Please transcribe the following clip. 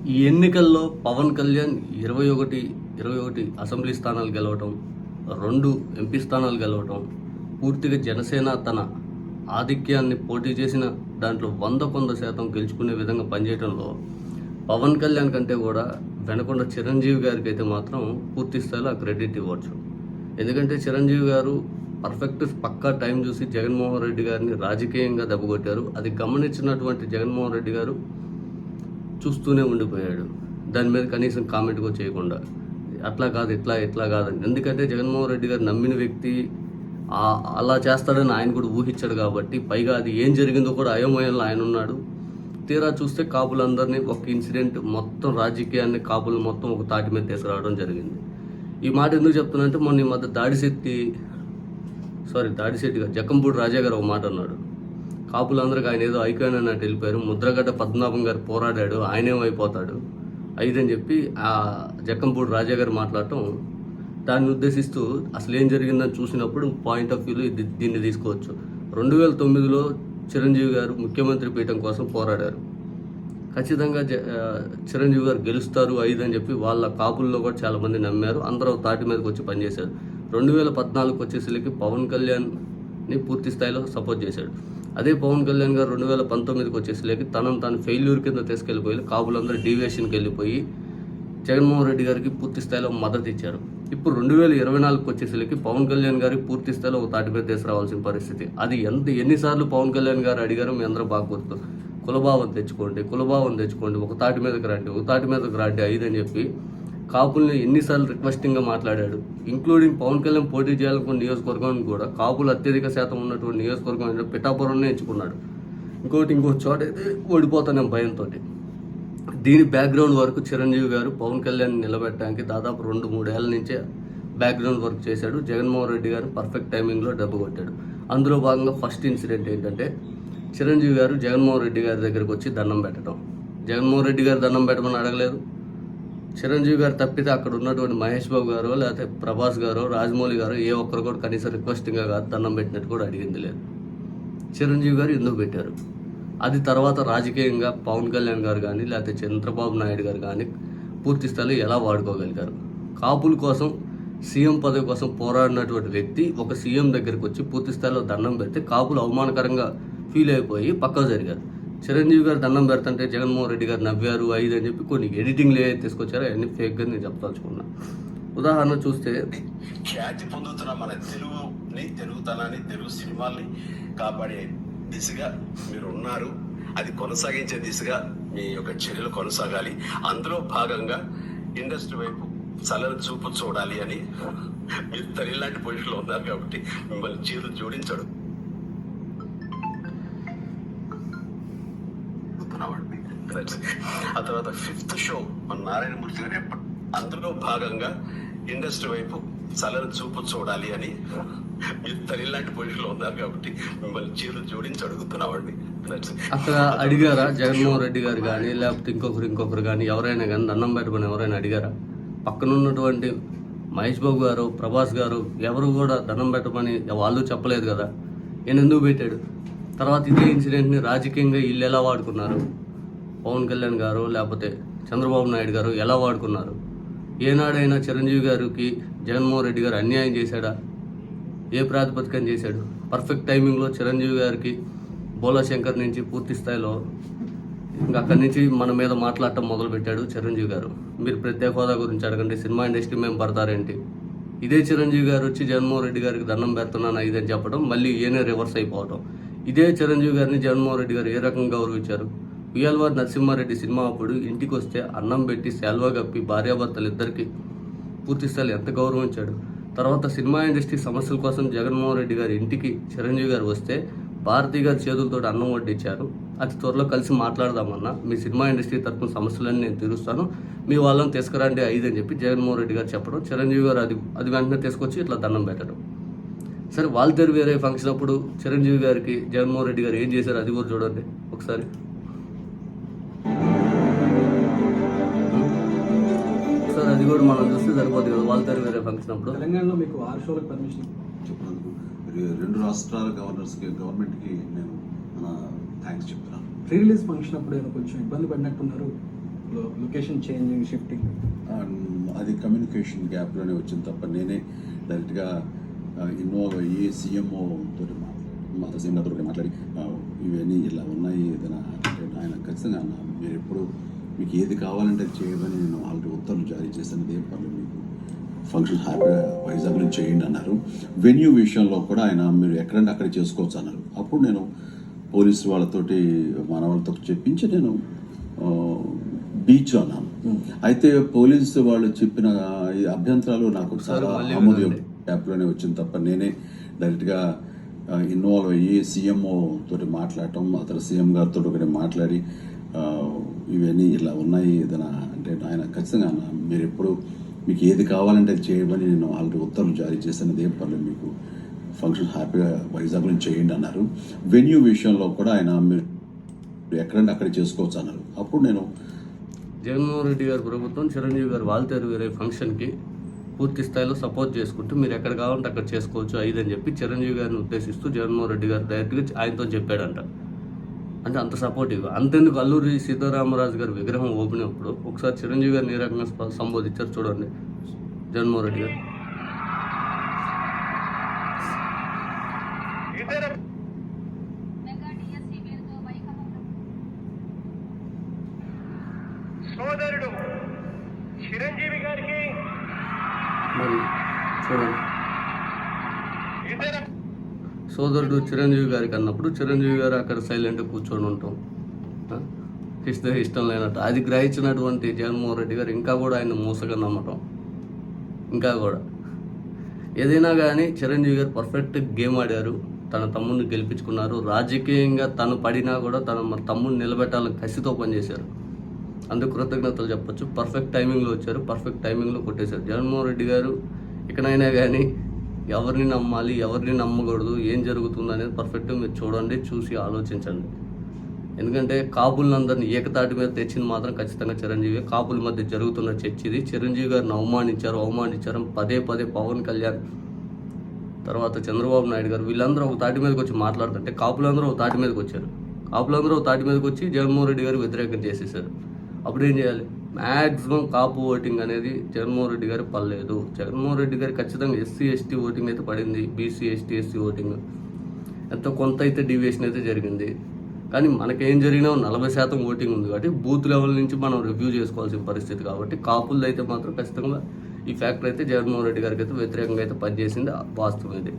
ఈ ఎన్నికల్లో పవన్ కళ్యాణ్ ఇరవై ఒకటి ఇరవై ఒకటి అసెంబ్లీ స్థానాలు గెలవటం రెండు ఎంపీ స్థానాలు గెలవటం పూర్తిగా జనసేన తన ఆధిక్యాన్ని పోటీ చేసిన దాంట్లో వంద కొంద శాతం గెలుచుకునే విధంగా పనిచేయడంలో పవన్ కళ్యాణ్ కంటే కూడా వెనకొండ చిరంజీవి గారికి అయితే మాత్రం పూర్తి స్థాయిలో ఆ క్రెడిట్ ఇవ్వచ్చు. ఎందుకంటే చిరంజీవి గారు పర్ఫెక్ట్ పక్కా టైం చూసి జగన్మోహన్ రెడ్డి గారిని రాజకీయంగా దెబ్బకొట్టారు అది గమనించినటువంటి జగన్మోహన్ రెడ్డి గారు చూస్తూనే ఉండిపోయాడు. దాని మీద కనీసం కామెంట్ కూడా చేయకుండా. అట్లా కాదు ఇట్లా ఇట్లా కాదని ఎందుకంటే జగన్మోహన్ రెడ్డి గారు నమ్మిన వ్యక్తి అలా చేస్తాడని ఆయన కూడా ఊహించాడు కాబట్టి పైగా అది ఏం జరిగిందో కూడా అయోమయంలో ఆయన ఉన్నాడు. తీరా చూస్తే కాపులందరినీ ఒక ఇన్సిడెంట్ మొత్తం రాజకీయాన్ని కాపులు మొత్తం ఒక తాటి మీద తీసుకురావడం జరిగింది. ఈ మాట ఎందుకు చెప్తున్నానంటే మొన్న ఈ మధ్య దాడిశెట్టి సారీ దాడిశెట్టి గారు జక్కంపూడి రాజా గారు ఒక మాట అన్నాడు. కాపులందరికీ ఆయన ఏదో ఐకాన్ అన్నట్టు వెళ్ళిపోయారు. ముద్రగడ్డ పద్మనాభం గారు పోరాడాడు. ఆయనేమైపోతాడు అయిదని చెప్పి ఆ జక్కంపూడి రాజా గారు మాట్లాడటం దాన్ని ఉద్దేశిస్తూ అసలు ఏం జరిగిందని చూసినప్పుడు పాయింట్ ఆఫ్ వ్యూలో దీన్ని తీసుకోవచ్చు. రెండు వేల తొమ్మిదిలో చిరంజీవి గారు ముఖ్యమంత్రి పీఠం కోసం పోరాడారు. ఖచ్చితంగా జ- చిరంజీవి గారు గెలుస్తారు ఐదు అని చెప్పి వాళ్ళ కాపుల్లో కూడా చాలామంది నమ్మారు. అందరూ తాటి మీదకి వచ్చి పనిచేశారు. రెండు వేల పద్నాలుగుకి వచ్చేసరికి పవన్ కళ్యాణ్ని పూర్తి స్థాయిలో సపోర్ట్ చేశాడు. అదే పవన్ కళ్యాణ్ గారు రెండు వేల పంతొమ్మిదికి వచ్చేసరికి తనను తాను ఫెయిల్యూర్ కింద తీసుకెళ్ళిపోయి కాపులందరూ డీవియేషన్కి వెళ్ళిపోయి జగన్మోహన్ రెడ్డి గారికి పూర్తి స్థాయిలో మద్దతు ఇచ్చారు. ఇప్పుడు రెండు వేల ఇరవై నాలుగుకి వచ్చేసరికి పవన్ కళ్యాణ్ గారికి పూర్తి స్థాయిలో ఒక తాటి మీద తీసుకురావాల్సిన పరిస్థితి. అది ఎంత ఎన్నిసార్లు పవన్ కళ్యాణ్ గారు అడిగారో మీ అందరూ బాగా గుర్తు. కులభావం తెచ్చుకోండి కులభావం తెచ్చుకోండి ఒక తాటి మీదకి రండి ఒక తాటి మీదకి రండి ఐదు అని చెప్పి కాపుల్ని ఎన్నిసార్లు రిక్వెస్టింగ్గా మాట్లాడాడు. ఇంక్లూడింగ్ పవన్ కళ్యాణ్ పోటీ చేయాలనుకున్న నియోజకవర్గాన్ని కూడా కాపులు అత్యధిక శాతం ఉన్నటువంటి నియోజకవర్గం పిఠాపురంనే ఎంచుకున్నాడు. ఇంకోటి ఇంకో చోట అయితే ఓడిపోతానే భయంతో దీని బ్యాక్గ్రౌండ్ వరకు చిరంజీవి గారు పవన్ కళ్యాణ్ నిలబెట్టడానికి దాదాపు రెండు మూడేళ్ళ నుంచే బ్యాక్గ్రౌండ్ వర్క్ చేశాడు. జగన్మోహన్ రెడ్డి గారు పర్ఫెక్ట్ టైమింగ్లో డబ్బు కొట్టాడు. అందులో భాగంగా ఫస్ట్ ఇన్సిడెంట్ ఏంటంటే చిరంజీవి గారు జగన్మోహన్ రెడ్డి గారి దగ్గరికి వచ్చి దండం పెట్టడం. జగన్మోహన్ రెడ్డి గారు దండం పెట్టమని అడగలేదు. చిరంజీవి గారు తప్పితే అక్కడ ఉన్నటువంటి మహేష్ బాబు గారు లేకపోతే ప్రభాస్ గారు రాజమౌళి గారు ఏ ఒక్కరు కూడా కనీసం రిక్వెస్టింగ్గా కాదు దండం పెట్టినట్టు కూడా అడిగింది లేదు. చిరంజీవి గారు ఎందుకు పెట్టారు? అది తర్వాత రాజకీయంగా పవన్ కళ్యాణ్ గారు కానీ లేకపోతే చంద్రబాబు నాయుడు గారు కానీ పూర్తి స్థాయిలో ఎలా వాడుకోగలిగారు? కాపుల కోసం సీఎం పదవి కోసం పోరాడినటువంటి వ్యక్తి ఒక సీఎం దగ్గరికి వచ్చి పూర్తి స్థాయిలో దండం పెడితే కాపులు అవమానకరంగా ఫీల్ అయిపోయి పక్కకు జరిగారు. చిరంజీవి గారు దండం పెడుతుంటే జగన్మోహన్ రెడ్డి గారు నవ్వారు ఐదు అని చెప్పి కొన్ని ఎడిటింగ్లు ఏవైతే తీసుకొచ్చారో. అవన్నీ ఫేక్గా నేను చెప్పదలుచుకున్నా. ఉదాహరణ చూస్తే ఖ్యాతి పొందుతున్న మన తెలుగుని తెలుగుతనాన్ని తెలుగు సినిమాల్ని కాపాడే దిశగా మీరు ఉన్నారు అది కొనసాగించే దిశగా మీ యొక్క చర్యలు కొనసాగాలి. అందులో భాగంగా ఇండస్ట్రీ వైపు చల్లని చూపు చూడాలి అని మీరు తల్లి లాంటి పొజిషన్లో ఉన్నారు కాబట్టి మిమ్మల్ని చేతులు జోడించడు. ఆ తర్వాత ఫిఫ్త్ షో మన నారాయణమూర్తి గారు అందులో భాగంగా ఇండస్ట్రీ వైపు చల్లని చూపు చూడాలి అని మీరు తల్లి లాంటి పొజిషన్లో ఉన్నారు కాబట్టి మిమ్మల్ని చేతులు జోడించి అడుగుతున్నామండి it. అక్కడ అడిగారా? జగన్మోహన్ రెడ్డి గారు కానీ లేకపోతే ఇంకొకరు ఇంకొకరు కానీ ఎవరైనా కానీ దండం పెట్టమని ఎవరైనా అడిగారా? పక్కన ఉన్నటువంటి మహేష్ బాబు గారు ప్రభాస్ గారు ఎవరు కూడా దండం పెట్టమని వాళ్ళు చెప్పలేదు కదా. ఈయన ఎందుకు పెట్టాడు? తర్వాత ఇదే ఇన్సిడెంట్ని రాజకీయంగా వీళ్ళు ఎలా వాడుకున్నారు? పవన్ కళ్యాణ్ గారు లేకపోతే చంద్రబాబు నాయుడు గారు ఎలా వాడుకున్నారు? ఏనాడైనా చిరంజీవి గారికి జగన్మోహన్ రెడ్డి గారు అన్యాయం చేశాడా? ఏ ప్రాతిపదికన చేశాడు? పర్ఫెక్ట్ టైమింగ్లో చిరంజీవి గారికి బోలా శంకర్ నుంచి పూర్తి స్థాయిలో ఇంకా అక్కడి నుంచి మన మీద మాట్లాడటం మొదలుపెట్టాడు చిరంజీవి గారు. మీరు ప్రత్యేక హోదా గురించి అడగండి. సినిమా ఇండస్ట్రీ మేము పడతారేంటి? ఇదే చిరంజీవి గారు వచ్చి జగన్మోహన్ రెడ్డి గారికి దండం పెడుతున్నాను ఇదని చెప్పడం మళ్ళీ ఈయనే రివర్స్ అయిపోవడం ఇదే చిరంజీవి గారిని జగన్మోహన్ రెడ్డి గారు ఏ రకంగా గౌరవించారు? ఉయ్యాలవారి నరసింహారెడ్డి సినిమా అప్పుడు ఇంటికి వస్తే అన్నం పెట్టి శాల్వా కప్పి భార్యాభర్తలు ఇద్దరికి పూర్తిస్థాయిలు ఎంత గౌరవించాడు? తర్వాత సినిమా ఇండస్ట్రీ సమస్యల కోసం జగన్మోహన్ రెడ్డి గారి ఇంటికి చిరంజీవి గారు వస్తే భారతీ గారి చేతులతో అన్నం వడ్డించారు. అతి త్వరలో కలిసి మాట్లాడదామన్నా మీ సినిమా ఇండస్ట్రీ తరపున సమస్యలన్నీ నేను తీరుస్తాను. మీ వాళ్ళని తీసుకురండి ఐదు అని చెప్పి జగన్మోహన్ రెడ్డి గారు చెప్పడం. చిరంజీవి గారు అది అది వెంటనే తీసుకొచ్చి ఇట్లా దండం పెట్టడం. సరే వాళ్ళిద్దరు వేరే ఫంక్షన్ అప్పుడు చిరంజీవి గారికి జగన్మోహన్ రెడ్డి గారు ఏం చేశారు? అది కూడా చూడండి ఒకసారి. ఒకసారి అది కూడా మనం చూస్తే సరిపోతుంది కదా వాళ్ళిద్దరు వేరే ఫంక్షన్ అప్పుడు? తెలంగాణలో మీకు ఆరు షోలకు పర్మిషన్ చెప్పినందుకు రెండు రాష్ట్రాల గవర్నర్స్కి గవర్నమెంట్కి నేను థ్యాంక్స్ చెప్తున్నాను. ప్రీ రిలీజ్ ఫంక్షన్ అప్పుడు ఏదో కొంచెం ఇబ్బంది పడినట్టున్నారు? లొకేషన్ చేంజింగ్ షిఫ్టింగ్ అండ్ అది కమ్యూనికేషన్ గ్యాప్లోనే వచ్చింది తప్ప నేనే డైరెక్ట్గా ఇన్వాల్వ్ అయ్యి సీఎంఓ తోటి మా సీఎం గారితో కూడా మాట్లాడి ఇవన్నీ ఇలా ఉన్నాయి ఏదైనా ఆయన ఖచ్చితంగా అన్న మీరు ఎప్పుడు మీకు ఏది కావాలంటే అది చేయమని నేను ఆల్రెడీ ఉత్తర్వులు జారీ చేశాను ఏం పర్లేదు మీకు ఫంక్షన్ హ్యాపీగా వైజాగ్లో చేయండి అన్నారు వెన్యూ విషయంలో కూడా ఆయన మీరు ఎక్కడంటే అక్కడ చేసుకోవచ్చు అన్నారు అప్పుడు నేను పోలీసు వాళ్ళతోటి మన వాళ్ళతో చెప్పించి నేను బీచ్ అన్నాను అయితే పోలీసు వాళ్ళు చెప్పిన ఈ అభ్యంతరాలు నాకు ఒకసారి చాలా. యాప్లోనే వచ్చింది తప్ప నేనే డైరెక్ట్గా ఇన్వాల్వ్ అయ్యి సీఎంఓ తోటి మాట్లాడటం అతను సీఎం గారితో ఒకటి మాట్లాడి ఇవన్నీ ఇలా ఉన్నాయి ఏదైనా అంటే ఆయన ఖచ్చితంగా మీరు ఎప్పుడు మీకు ఏది కావాలంటే అది చేయమని నేను ఆల్రెడీ ఉత్తర్వులు జారీ చేశాను ఏం పర్లేదు మీకు ఫంక్షన్ హ్యాపీగా వైజాగ్ నుంచి చేయండి అన్నారు. వెన్యూ విషయంలో కూడా ఆయన మీరు ఎక్కడంటే అక్కడ చేసుకోవచ్చు అన్నారు. అప్పుడు నేను జగన్మోహన్ రెడ్డి గారి ప్రభుత్వం చిరంజీవి గారు వాల్తేరు వేరే ఫంక్షన్కి పూర్తి స్థాయిలో సపోర్ట్ చేసుకుంటూ మీరు ఎక్కడ కావాలంటే అక్కడ చేసుకోవచ్చు ఐదని చెప్పి చిరంజీవి గారిని ఉద్దేశిస్తూ జగన్మోహన్ రెడ్డి గారు డైరెక్ట్గా ఆయనతో చెప్పాడంట. అంటే అంత సపోర్టివ్ అంతెందుకు అల్లూరి సీతారామరాజు గారి విగ్రహం ఓపెన్ అప్పుడు ఒకసారి చిరంజీవి గారిని ఏ రకంగా స్ప- సంబోధించారు చూడండి. జగన్మోహన్ రెడ్డి గారు. సోదరుడు చిరంజీవి గారికి మరి చూడండి. సోదరుడు చిరంజీవి గారికి అన్నప్పుడు చిరంజీవి గారు అక్కడ సైలెంట్గా కూర్చొని ఉంటాం. ఆ? ఇస్తే ఇష్టం లేనట్టు. అది గ్రహించినటువంటి జగన్మోహన్ రెడ్డి గారు ఇంకా కూడా ఆయన మూసగా నమ్మటం. ఇంకా కూడా. ఏదైనా కానీ చిరంజీవి గారు పర్ఫెక్ట్ గేమ్ ఆడారు. తన తమ్ముడిని గెలిపించుకున్నారు. రాజకీయంగా తను పడినా కూడా తన మన తమ్ముడిని నిలబెట్టాలని కసితో పనిచేశారు. అందుకు కృతజ్ఞతలు చెప్పొచ్చు. పర్ఫెక్ట్ టైమింగ్లో వచ్చారు. పర్ఫెక్ట్ టైమింగ్లో కొట్టేశారు. జగన్మోహన్ రెడ్డి గారు ఇకనైనా కానీ ఎవరిని నమ్మాలి ఎవరిని నమ్మకూడదు ఏం జరుగుతుంది అనేది పర్ఫెక్ట్గా మీరు చూడండి చూసి ఆలోచించండి. ఎందుకంటే కాపులందరినీ ఏకతాటి మీద తెచ్చింది మాత్రం ఖచ్చితంగా చిరంజీవి. కాపుల మధ్య జరుగుతున్న చర్చ ఇది. చిరంజీవి గారిని అవమానించారు అవమానించారు పదే పదే పవన్ కళ్యాణ్ తర్వాత చంద్రబాబు నాయుడు గారు వీళ్ళందరూ ఒక తాటి మీదకి వచ్చి మాట్లాడుతుంటే కాపులందరూ ఒక తాటి మీదకి వచ్చారు. కాపులందరూ ఒక తాటి మీదకి వచ్చి జగన్మోహన్ రెడ్డి గారు వ్యతిరేకం చేసేసారు. అప్పుడు ఏం చేయాలి? మ్యాక్సిమం కాపు ఓటింగ్ అనేది జగన్మోహన్ రెడ్డి గారు పడలేదు జగన్మోహన్ రెడ్డి గారు ఖచ్చితంగా ఎస్సీ ఎస్టీ ఓటింగ్ అయితే పడింది. BC ST SC voting. ఎంతో కొంత అయితే డివియేషన్ అయితే జరిగింది. కానీ మనకేం జరిగినా నలభై శాతం ఓటింగ్ ఉంది కాబట్టి బూత్ లెవెల్ నుంచి మనం రివ్యూ చేసుకోవాల్సిన పరిస్థితి కాబట్టి కాపుల్లో అయితే మాత్రం ఖచ్చితంగా ఈ ఫ్యాక్టర్ అయితే జగన్మోహన్ రెడ్డి గారికి అయితే వ్యతిరేకంగా అయితే పనిచేసింది వాస్తవం ఇది.